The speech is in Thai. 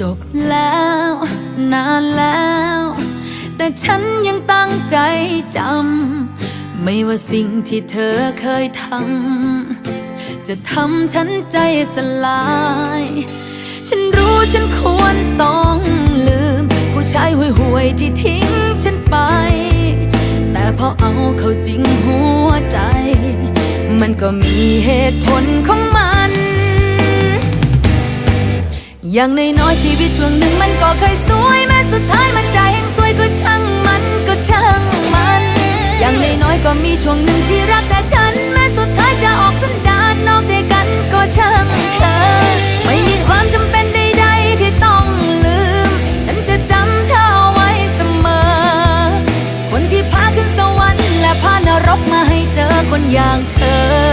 จบแล้ว นานแล้ว แต่ฉันยังตั้งใจจำ ไม่ว่าสิ่งที่เธอเคยทำ จะทำฉันใจสลาย ฉันรู้ฉันควรต้องลืม ผู้ชายห่วยๆที่ทิ้งฉันไป แต่พอเอาเข้าจริงหัวใจ มันก็มีเหตุผลของมัน อย่างในน้อยชีวิตช่วงหนึ่งมันก็เคยสวยแม้สุดท้ายมันใจแห่งสวยก็ช่างมันก็ช่างมัน อย่างในน้อยก็มีช่วงหนึ่งที่รักแต่ฉัน แม้สุดท้ายจะออกสันดานนอกใจกันก็ช่างเธอ ไม่มีความจำเป็นใดๆที่ต้องลืม ฉันจะจำเธอไว้เสมอ คนที่พาขึ้นสวรรค์และพานรกมาให้เจอคนอย่างเธอ